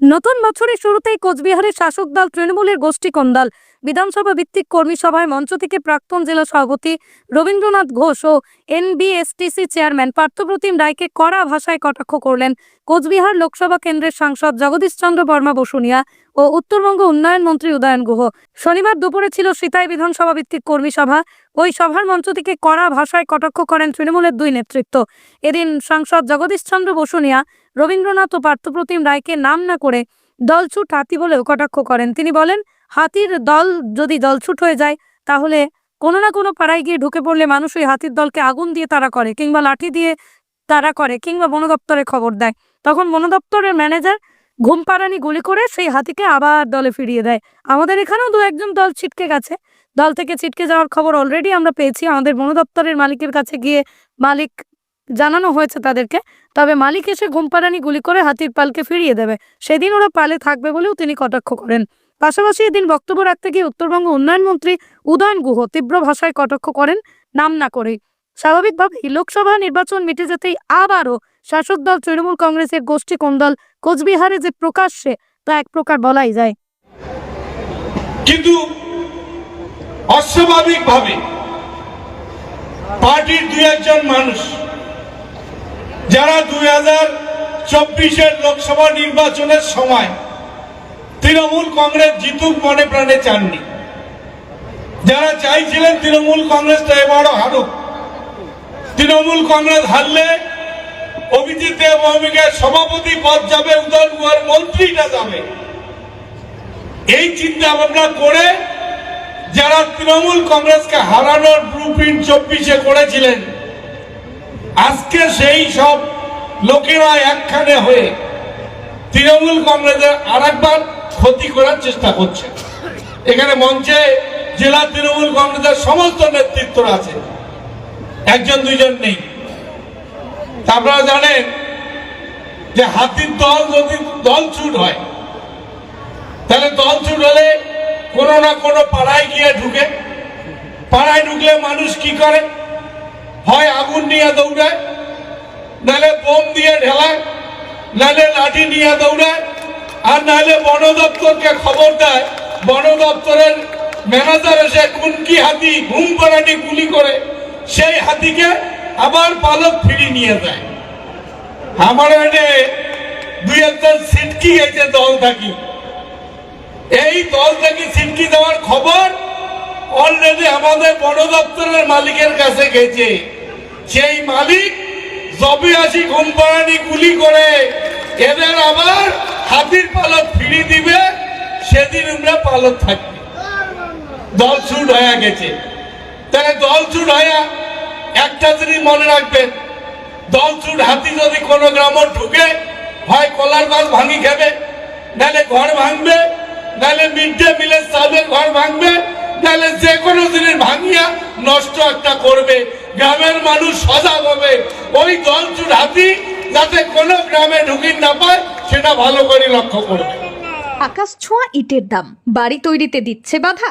নতুন বছরের শুরুতেই কোচবিহারের শাসক দল তৃণমূলের গোষ্ঠী কন্দল। বিধানসভা ভিত্তিক কর্মী সভায় মঞ্চ থেকে প্রাক্তন জেলা সভাপতি রবীন্দ্রনাথ ঘোষ ও এনবিএসটিসি চেয়ারম্যান পার্থপ্রতিম রায়কে কড়া ভাষায় কটাক্ষ করলেন কোচবিহার লোকসভা কেন্দ্রের সাংসদ জগদীশ চন্দ্র বর্মা বসুনিয়া। ও উত্তরবঙ্গ উন্নয়ন মন্ত্রী উদয়ন গুহ। শনিবার দুপুরে ছিল সিতাই বিধানসভা ভিত্তিক কর্মী সভা। ওই সভার মঞ্চ থেকে কড়া ভাষায় কটাক্ষ করেন তৃণমূলের দুই নেতৃত্ব। এদিন সাংসদ জগদীশ চন্দ্র বসুনিয়া রবীন্দ্রনাথ ও পার্থপ্রতিম রায়কে নাম না করে দলছুট হাতি বলেও কটাক্ষ করেন। তিনি বলেন, হাতির দল যদি দলছুট হয়ে যায়, তাহলে কোনো না কোনো পাড়ায় গিয়ে ঢুকে পড়লে মানুষ ওই হাতির দলকে আগুন দিয়ে তারা করে কিংবা লাঠি দিয়ে তারা করে কিংবা বন দপ্তরে খবর দেয়। তখন বন দপ্তরের ম্যানেজার ঘুম পাড়ানি গুলি করে সেই হাতিকে আবার দলে ফিরিয়ে দেয়। আমাদের এখানেও দু একজন দল ছিটকে গেছে। দল থেকে ছিটকে যাওয়ার খবর অলরেডি আমরা পেয়েছি। আমাদের বন দপ্তরের মালিকের কাছে গিয়ে মালিক জানানো হয়েছে তাদেরকে। তবে মালিক এসে ঘুমপাড়ানি গুলি করে হাতির পালকে ফিরিয়ে দেবে। সেদিন ওরা পালে থাকবে বলেও তিনি কটাক্ষ করেন। পাশাপাশি এদিন বক্তব্য রাখতে গিয়ে উত্তরবঙ্গ উন্নয়ন মন্ত্রী উদয়ন গুহ তীব্র ভাষায় কটাক্ষ করেন, নাম না করেই। স্বাভাবিকভাবেই লোকসভা নির্বাচন মিটে যেতেই আবারও শাসক দল তৃণমূল কংগ্রেসের গোষ্ঠী কোন্দল কোচবিহারে যে প্রকাশ্যে, তা এক প্রকার বলাই যায়। কিন্তু অস্বাভাবিকভাবে পার্টির দুই একজন মানুষ, যারা দুই হাজার চব্বিশের লোকসভা নির্বাচনের সময় তৃণমূল কংগ্রেস জিতুক মনে প্রাণে চাননি, যারা চাইছিলেন তৃণমূল কংগ্রেসটা এবারও হারুক। তৃণমূল কংগ্রেস হারলে অভিজিৎ ভৌমিকের সভাপতি পদ যাবে, উদয় গুহার মন্ত্রীটা যাবে। এই চিন্তা ভাবনা করে যারা তৃণমূল কংগ্রেসকে হারানোর ব্লু প্রিন্ট চব্বিশে করেছিলেন, আজকে সেই সব লোকেরা একখানে হয়ে তৃণমূল কংগ্রেসের আর ক্ষতি করার চেষ্টা করছে। এখানে মঞ্চে জেলা তৃণমূল কংগ্রেসের সমস্ত নেতৃত্বরা আছে। একজন, দুইজন নেই। আপনারা জানেন যে হাতির দল যদি দল ছুট হয়, তাহলে দল ছুট হলে কোনো না কোনো পাড়ায় গিয়ে ঢুকে। পাড়ায় ঢুকলে মানুষ কি করে? হয় আগুন নিয়ে দৌড়ায় নাহলে বোম দিয়ে ঢেলায় নাহলে লাঠি নিয়ে দৌড়ায়, আর নাহলে বন দপ্তরকে খবর দেয়, বন দপ্তরের ম্যানেজার এসে কুনকি হাতি ঘুম পাড়ানি গুলি করে, সেই হাতিকে আবার পালক ফিরি নিয়ে যায়। আমার এনে দুই একজন সিটকি গেছে দল থাকি। এই দল থেকে সিটকি দেওয়ার খবর অলরেডি আমাদের বন দপ্তরের মালিকের কাছে গেছে। সেই মালিক জবে আসি কোম্পানি গুলি করে, এদের আবার হাতির পালক ফিরি দিবে, সেদিন আমরা পালক থাকবে। দল ছুট হয়ে গেছে। তাহলে দল ছুট হয়ে একটা জিনিস মনে রাখবেন, দল ছুট হাতি যদি কোনো গ্রাম ঢুকে হয় কলার গাছ ভাঙি খাবে নাহলে ঘর ভাঙবে নাহলে মিড ডে মিলের চালের ঘর ভাঙবে নাহলে যে কোনো জিনিস ভাঙিয়া নষ্ট একটা করবে, গ্রামের মানুষ সজাগ হবে। ওই দল চুর হাতি যাতে কোনো গ্রামে ঢুকিন না পায়, সেটা ভালো করে লক্ষ্য করবে। আকাশ ছোঁয়া ইটের দাম, বাড়ি তৈরিতে দিচ্ছে বাধা।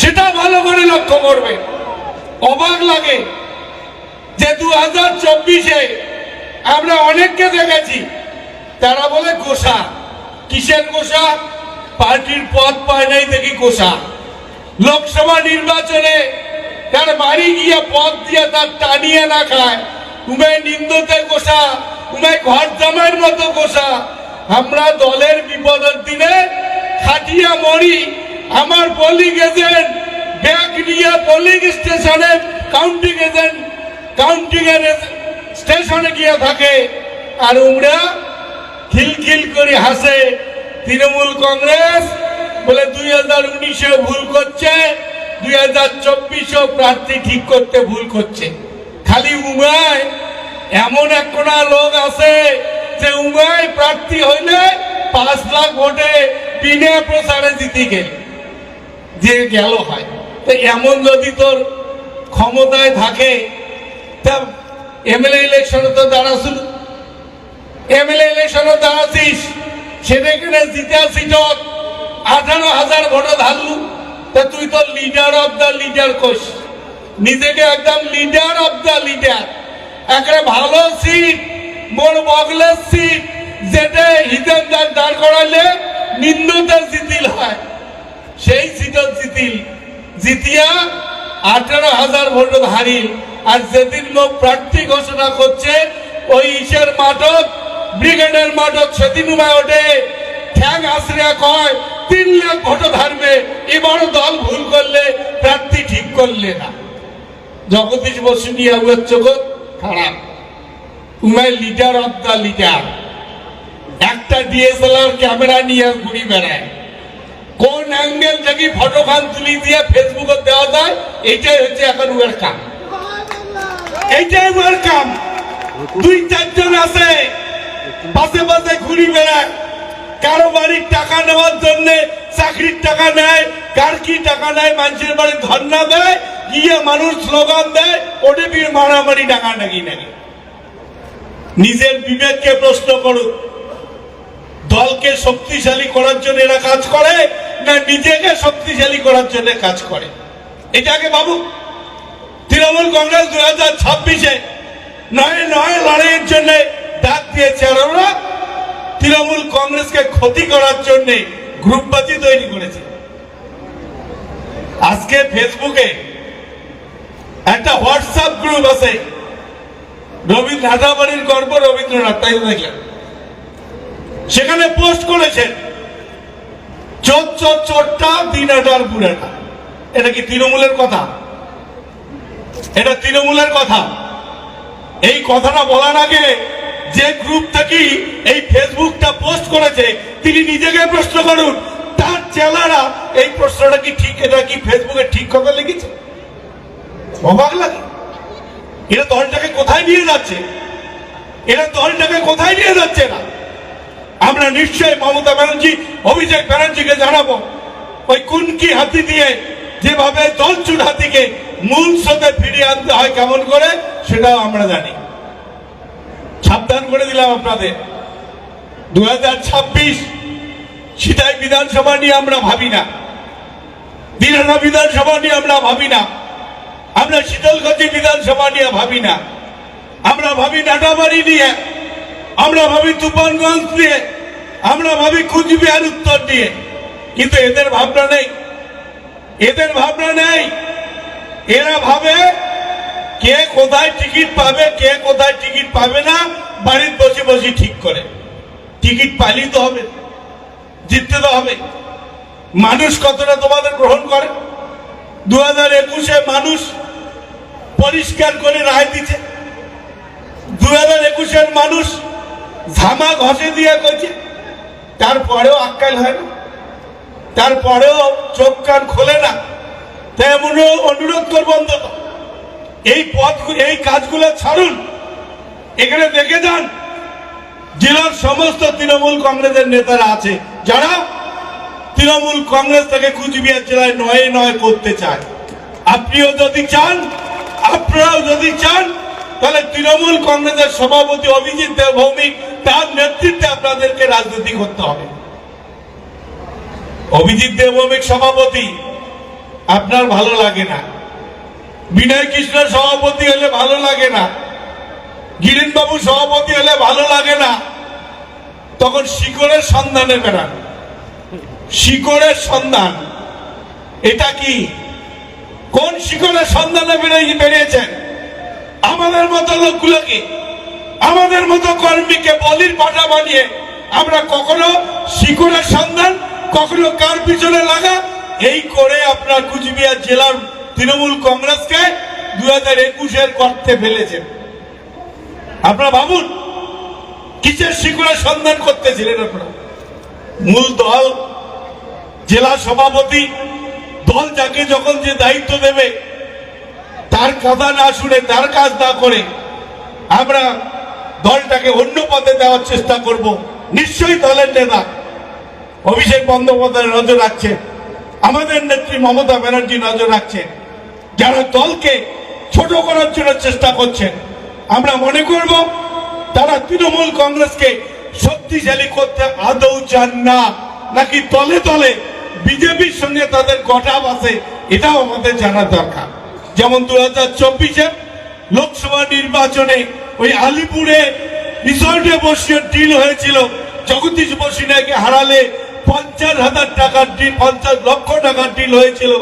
সেটা ভালো করে লক্ষ্য করবে অবাক লাগে যে দু হাজার চব্বিশে আমরা অনেককে দেখেছি। তারা বলে গোসা। কিসের গোসা? পার্টির পদ পায় নাই দেখি গোসা। লোকসভা নির্বাচনে তার বাড়ি গিয়ে পদ দিয়ে তার টানিয়ে না খায়। উমে নিন্দতে গোসা উমায় ঘর জামাইয়ের মতো গোসা। আমরা দলের বিপদের দিনে খাটিয়া মরি আমার পোলিং এজেন্ট ব্যাগ নিয়ে পোলিং স্টেশনে কাউন্টিং এজেন্ট কাউন্টিং এর স্টেশনে গিয়ে থাকে। আর উমরা খিলখিল করে হাসে, তৃণমূল কংগ্রেস বলে দুই হাজার উনিশে ভুল করছে, দুই হাজার চব্বিশেও প্রার্থী ঠিক করতে ভুল করছে। খালি উমায় এমন এক কোনা লোক আছে যে উমায় প্রার্থী হইলে পাঁচ লাখ ভোটে বিনা প্রচারে জিতে গেল। যে গেল হয়। তো এমন যদি তোর ক্ষমতায় থাকে, তা এমএলএ ইলেকশনে তো দাঁড়াছিল এমএলএ ইলেকশনে দাঁড়াছিস সেটা এখানে জিতে আসিস আঠারো হাজার ভোটে ধারলু। তা তুই তো লিডার অফ দ্য লিডার কোস। নিজেকে একদম লিডার অফ দ্য লিডার একটা ভালো সিট মোর বগলের সিট যেটা হিতের দাঁড় দাঁড় করালে নিম্নতার জিতিল হয়। সেই সিটত জিতিল জিতিয়া আঠারো হাজার ভোট হারিল আর যেদিন লোক প্রার্থী ঘোষণা করছে, ওই ইসের মাঠক ব্রিগেডের মাঠক সেদিন ওঠে। ঠ্যাং আশ্রিয়া কয়, তিন লাখ ভোট ধারবে এবারও দল ভুল করলে প্রার্থী ঠিক করলে না। জগদীশ বসু নিয়ে চোখ খারাপ। উমায় লিডার অফ দ্য লিডার একটা ডিএসএলআর ক্যামেরা নিয়ে ঘুরি বেড়ায়। কোন অ্যাঙ্গেল থেকে ফটো খান তুলি দিয়ে ফেসবুকে দেওয়া যায় এইটাই হচ্ছে এখন উয়ার কাম এইটাই উয়ার কাম দুই চারজন আছে, পাশে পাশে ঘুরি বেড়ায়। কারও বাড়ির টাকা নেওয়ার জন্য চাকরির টাকা নেয়, কার কি টাকা নেয়, মানুষের বাড়ি ধর্ণা দেয়, গিয়ে মানুষ স্লোগান দেয়, ওটা মারামারি টাকা নাকি। নাকি নিজের বিবেককে প্রশ্ন করুক দলকে শক্তিশালী করার জন্য এরা কাজ করে না নিজেকে শক্তিশালী করার জন্য কাজ করে? এটা আগে বাবু তৃণমূল কংগ্রেস দু হাজার ছাব্বিশে নয় নয় লড়াইয়ের জন্য ডাক দিয়েছে আর ওরা তৃণমূল কংগ্রেসকে ক্ষতি করার জন্য গ্রুপবাজি তৈরি করেছে। আজকে ফেসবুকে একটা হোয়াটসঅ্যাপ গ্রুপ আছে। রবীন্দ্র হাটাবাড়ির গর্ব রবীন্দ্রনাথ, তাই দেখলাম। সেখানে পোস্ট করেছেন, চোর চোর চোরটা দিনাটার বুড়াটা এটা কি তৃণমূলের কথা? এটা তৃণমূলের কথা। এই কথাটা বলার আগে যে গ্রুপ থেকে এই ফেসবুকটা পোস্ট করেছে, তিনি নিজেকে প্রশ্ন করুন, তার চেলারা এই প্রশ্নটা কি ঠিক, এটা কি ফেসবুকে ঠিক কথা লিখেছে? অবাক লাগে। এরা দলটাকে কোথায় নিয়ে যাচ্ছে? এরা দলটাকে কোথায় নিয়ে যাচ্ছে না আমরা নিশ্চয়ই মমতা ব্যানার্জি, অভিষেক ব্যানার্জিকে জানাব। ওই কুনকি হাতি দিয়ে যেভাবে দলচুট হাতিকে মূল স্রোতে ফিরিয়ে আনতে হয় কেমন করে, সেটাও আমরা জানি। সাবধান করে দিলাম আপনাদের। দু হাজার ছাব্বিশ সিটাই বিধানসভা নিয়ে আমরা ভাবি না। দিনানা বিধানসভা নিয়ে আমরা ভাবি না। আমরা শীতলগঞ্জি বিধানসভা নিয়ে ভাবি না। আমরা ভাবি নাটাবাড়ি নিয়ে। আমরা ভাবি তুফানগঞ্জ দিয়ে, আমরা ভাবি কুচবিহার উত্তর দিয়ে। কিন্তু এদের ভাবনা নেই। এদের ভাবনা নেই। এরা ভাবে কে কোথায় টিকিট পাবে, কে কোথায় টিকিট পাবে না, বাড়ির বসে বসে ঠিক করে। টিকিট পাইলেই তো হবে, জিততে তো হবে। মানুষ কতটা তোমাদের গ্রহণ করে? দু হাজার একুশে মানুষ পরিষ্কার করে রায় দিচ্ছে দু হাজার একুশের মানুষ ঝামা ঘষে দিয়ে কইছে, তারপরেও আক্কাল হয় না, তারপরেও চোখ কান খোলে না তেমন অনুরোধ করব অন্তত, এই পথ, এই কাজগুলো ছাড়ুন, এখানে দেখে যান, জেলার সমস্ত তৃণমূল কংগ্রেসের নেতারা আছে, যারা তৃণমূল কংগ্রেস থেকে কুচবিহার জেলায় নয় নয় করতে চায়। আপনিও যদি চান, আপনারাও যদি চান তাহলে তৃণমূল কংগ্রেসের সভাপতি অভিজিৎ দেবভৌমিক তার নেতৃত্বে আপনাদেরকে রাজনীতি করতে হবে। অভিজিৎ দেবভৌমিক সভাপতি, আপনার ভালো লাগে না। বিনয় কৃষ্ণের সভাপতি হলে ভালো লাগে না। গিরিন বাবু সভাপতি হলে ভালো লাগে না। তখন শিকড়ের সন্ধানে বেড়ান। শিকড়ের সন্ধান। এটা কি? কোন শিকড়ের সন্ধানে বেরিয়ে বেরিয়েছেন? আমাদের মতো লোকগুলোকে আমাদের মতো কর্মীকে বলির পাঠা বানিয়ে আমরা কখনো শিকড়ের সন্ধান, কখনো কার পিছনে লাগা? এই করে আপনার কুচবিহার জেলার তৃণমূল কংগ্রেসকে দু হাজার একুশের করতে ফেলেছেন। আপনারা ভাবুন, কিসের শিকড়ের সন্ধান করতেছিলেন আপনারা? মূল দল, জেলা সভাপতি, দল যাকে যখন যে দায়িত্ব দেবে তার কথা না শুনে তার কাজ না করে আমরা দলটাকে অন্য পথে দেওয়ার চেষ্টা করব। নিশ্চয়ই দলের নেতা অভিষেক বন্দ্যোপাধ্যায় নজর রাখছেন আমাদের নেত্রী মমতা ব্যানার্জি নজর রাখছেন যারা দলকে ছোট করার জন্য চেষ্টা করছেন, আমরা মনে করব তারা তৃণমূল কংগ্রেসকে শক্তিশালী করতে আদৌ চান না। নাকি তলে তলে বিজেপির সঙ্গে তাদের গঠাব আছে এটাও আমাদের জানা দরকার। যেমন দু হাজার চব্বিশে লোকসভা নির্বাচনে ওই আলিপুরে রিসর্টে বসে ডিল হয়েছিল। জগদীশ বসিনাকে হারালে পঞ্চাশ হাজার টাকার ডিল, পঞ্চাশ লক্ষ টাকার ডিল হয়েছিল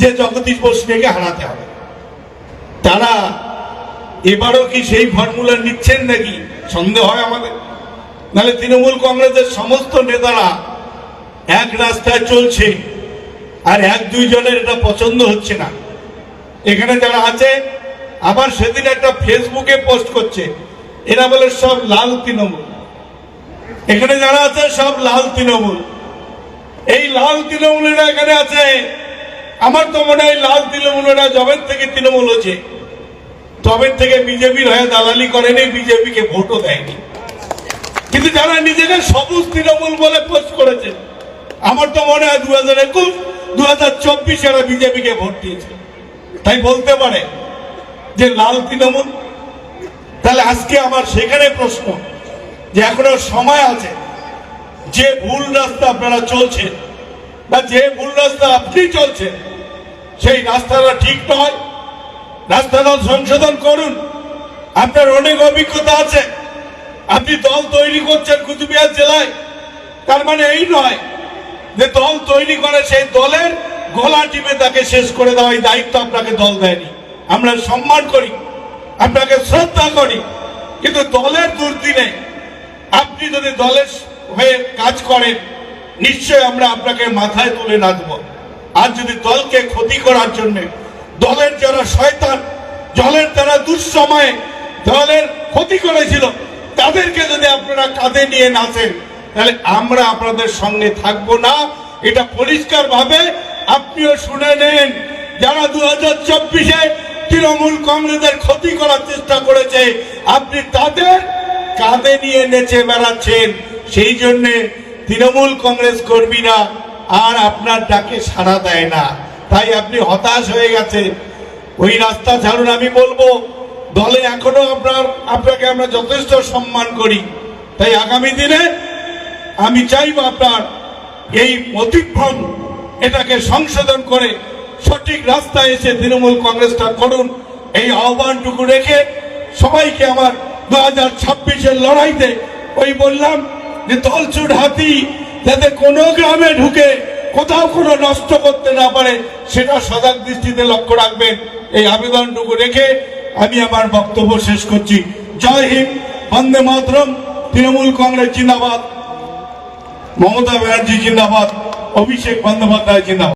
যে জগদীশ বসিনাকে হারাতে হবে। তারা এবারও কি সেই ফর্মুলা নিচ্ছেন নাকি? সন্দেহ হয় আমাদের। নাহলে তৃণমূল কংগ্রেসের সমস্ত নেতারা এক রাস্তায় চলছে আর এক দুইজনের এটা পছন্দ হচ্ছে না। এখানে যারা আছে, আবার সেদিন একটা ফেসবুকে পোস্ট করছে। এরা বলে সব লাল তৃণমূল। এখানে যারা আছে, সব লাল তৃণমূল। এই লাল তৃণমূলেরা এখানে আছে। আমার তো মনে হয় লাল তৃণমূলেরা জবের থেকে তৃণমূল হচ্ছে তবের থেকে বিজেপির হয়ে দালালি করেনি, বিজেপিকে ভোটও দেয়নি। কিন্তু যারা নিজেকে সবুজ তৃণমূল বলে পোস্ট করেছে, আমার তো মনে হয় দু হাজার একুশ, দু হাজার চব্বিশ এরা বিজেপিকে ভোট দিয়েছে। তাই বলতে পারে যে লাল তৃণমূল? তাহলে আজকে আমার সেখানে প্রশ্ন যে এখনও সময় আছে, যে ভুল রাস্তা আপনারা চলছেন বা যে ভুল রাস্তা আপনি চলছেন, সেই রাস্তাটা ঠিক নয়। রাস্তাটা সংশোধন করুন। আপনার অনেক অভিজ্ঞতা আছে। আপনি দল তৈরি করছেন কুচবিহার জেলায়। তার মানে এই নয় যে দল তৈরি করে সেই দলের গলা টিপে তাকে শেষ করে দেওয়া এই দায়িত্ব আপনাকে দল দেয়নি। আমরা সম্মান করি, আপনাকে শ্রদ্ধা করি, কিন্তু দলের দুর্দিনে আপনি যদি দলের হয়ে কাজ করেন, নিশ্চয় আমরা আপনাকে মাথায় তুলে নাচব আর যদি দলকে ক্ষতি করার জন্য, দলের যারা শয়তান, দলের যারা দুঃসময়ে দলের ক্ষতি করেছিল, তাদেরকে যদি আপনারা কাঁধে নিয়ে নাচেন, তাহলে আমরা আপনাদের সঙ্গে থাকব না। এটা পরিষ্কার ভাবে আপনিও শুনে নেন, যারা দু হাজার চব্বিশে তৃণমূল কংগ্রেসের ক্ষতি করার চেষ্টা করেছে, আপনি তাদের কাঁধে নিয়ে নেচে বেড়াচ্ছেন। সেই জন্যে তৃণমূল কংগ্রেস কর্মীরা আর আপনার ডাকে সাড়া দেয় না। তাই আপনি হতাশ হয়ে গেছেন। ওই রাস্তা ছাড়ুন, আমি বলব, দলে এখনও আপনার, আপনাকে আমরা যথেষ্ট সম্মান করি। তাই আগামী দিনে আমি চাইব আপনার এই অতিক্রম এটাকে সংশোধন করে সঠিক রাস্তায় এসে তৃণমূল কংগ্রেসটা করুন, এই আহ্বানটুকু রেখে সবাইকে আমার দু হাজার ছাব্বিশের লড়াইতে ওই বললাম যে দলছুট হাতি যাতে কোনো গ্রামে ঢুকে কোথাও কোনো নষ্ট করতে না পারে, সেটা সজাগ দৃষ্টিতে লক্ষ্য রাখবেন। এই আবেদনটুকু রেখে আমি আমার বক্তব্য শেষ করছি। জয় হিন্দ, বন্দে মাতরম, তৃণমূল কংগ্রেস জিন্দাবাদ, মমতা ব্যানার্জি জিন্দাবাদ। অভিষেক বন্দ্যোপাধ্যায় জিন্দাবাদ